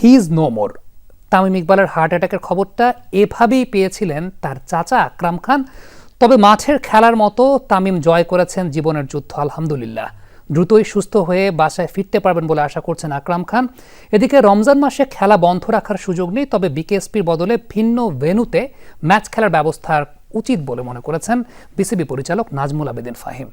He is no more Tamim ইকবালের heart অ্যাটাকের খবরটা এভাবেই পেয়েছিলেন তার চাচা আকরাম খান। তবে মাঠের খেলার মতো তামিম জয় করেছেন জীবনের যুদ্ধ, আলহামদুলিল্লাহ। দ্রুতই সুস্থ হয়ে বাসায় ফিরতে পারবেন বলে আশা করছেন আকরাম খান। এদিকে রমজান মাসে খেলা বন্ধ রাখার সুযোগ নেই, তবে বিকেএসপির বদলে ভিন্ন ভেন্যুতে ম্যাচ খেলার ব্যবস্থা উচিত বলে মনে করেছেন বিসিবি পরিচালক নাজমুল আবেদিন ফাহিম।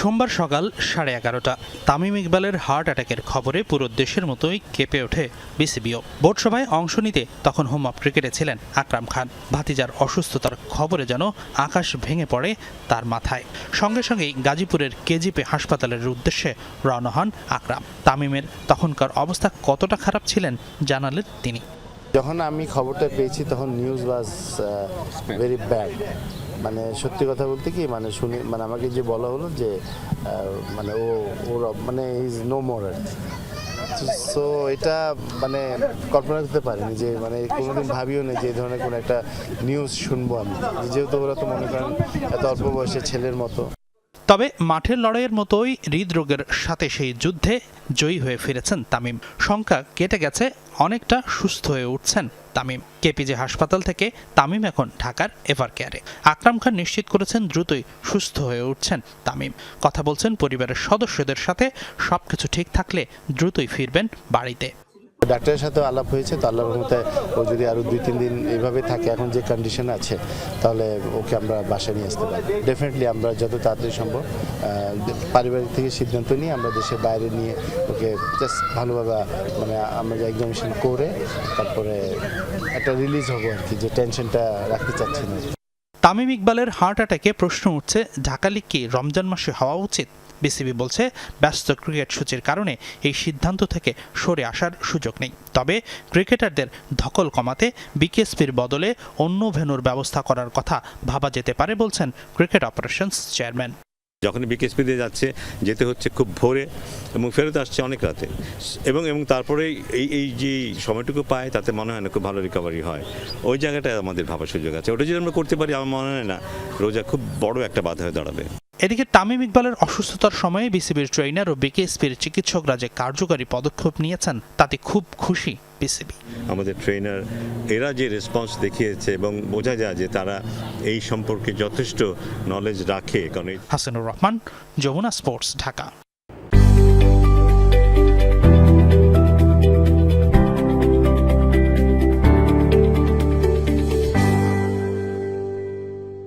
সোমবার সকাল সাড়ে এগারোটা। তামিম ইকবালের হার্ট অ্যাটাকের খবরে পুরো দেশের মতোই কেঁপে ওঠে বিসিবিও। বোর্ড সভায় অংশ নিতে তখন হোম অফ ক্রিকেটে ছিলেন আকরাম খান। ভাতিজার অসুস্থতার খবরে যেন আকাশ ভেঙে পড়ে তার মাথায়। সঙ্গে সঙ্গেই গাজীপুরের কেজিপি হাসপাতালের উদ্দেশ্যে রওনা হন আকরাম। তামিমের তখনকার অবস্থা কতটা খারাপ ছিলেন জানালেন তিনি। যখন আমি খবরটা পেয়েছি তখন নিউজ ওয়াজ ভেরি ব্যাড মানে সত্যি কথা বলতে কি মানে শুনি মানে আমাকে যে বলা হলো যে মানে ও, ওর মানে ইজ নো মোর সো এটা মানে কল্পনা করতে পারিনি যে মানে কোনোদিন ভাবিও না যে এই ধরনের কোনো একটা নিউজ শুনব আমি। যেহেতু ওরা তো মনে করেন এত অল্প বয়সের ছেলের মতো। তবে মাঠের লড়াইয়ের মতোই হৃদরোগের সাথে সেই যুদ্ধে জয়ী হয়ে ফিরেছেন তামিম। শঙ্কা কেটে গেছে, অনেকটা সুস্থ হয়ে উঠছেন তামিম। কেপিজে হাসপাতাল থেকে তামিম এখন ঢাকার এভার কেয়ারে। আকরাম খান নিশ্চিত করেছেন দ্রুতই সুস্থ হয়ে উঠছেন তামিম। কথা বলছেন পরিবারের সদস্যদের সাথে। সবকিছু ঠিক থাকলে দ্রুতই ফিরবেন বাড়িতে। ডাক্তারের সাথে আলাপ হয়েছে, তো আল্লাহর রহমতে ও যদি আরও দুই, তিন দিন এইভাবে থাকে, এখন যে কন্ডিশন আছে, তাহলে ওকে আমরা বাসায় নিয়ে আসতে পারি ডেফিনেটলি আমরা যত তাড়াতাড়ি সম্ভব পারিবারিক থেকে সিদ্ধান্ত নিয়ে আমরা দেশের বাইরে নিয়ে ওকে জাস্ট ভালোভাবে মানে আমরা এক্সামিনেশন করে, তারপরে একটা রিলিজ হব আর কি, যে টেনশনটা রাখতে চাচ্ছি না। তামিম ইকবালের হার্ট অ্যাটাকে প্রশ্ন উঠছে, ঢাকা লিগ কি রমজান মাসে হওয়া উচিত? বিসিবি বলছে, ব্যস্ত ক্রিকেট সূচির কারণে এই সিদ্ধান্ত থেকে সরে আসার সুযোগ নেই। তবে ক্রিকেটারদের ধকল কমাতে বিকেএসপির বদলে অন্য ভেন্যুর ব্যবস্থা করার কথা ভাবা যেতে পারে বলছেন ক্রিকেট অপারেশনস চেয়ারম্যান। যখন বিকেএসপি দিয়ে যাচ্ছে, যেতে হচ্ছে খুব ভোরে এবং ফেরত আসছে অনেক রাতে। এবং এবং তারপরে এই এই যে সময়টুকু পায়, তাতে মনে হয় না খুব ভালো রিকভারি হয়। ওই জায়গাটায় আমাদের ভাবার সুযোগ আছে। ওটা যদি আমরা করতে পারি, আমার মনে হয় না রোজা খুব বড় একটা বাধা হয়ে দাঁড়াবে। এদিকে তামিম ইকবালের অসুস্থতার সময়ে বিসিবির ট্রেনার ও বিকেএসপির চিকিৎসকরা যে কার্যকরী পদক্ষেপ নিয়েছেন তাতে খুব খুশি বিসিবি। আমাদের ট্রেনার এরা যে রেসপন্স দেখিয়েছে এবং বোঝা যায় যে তারা এই সম্পর্কে যথেষ্ট নলেজ রাখে। কারণ হাসানুর রহমান যমুনা স্পোর্টস ঢাকা।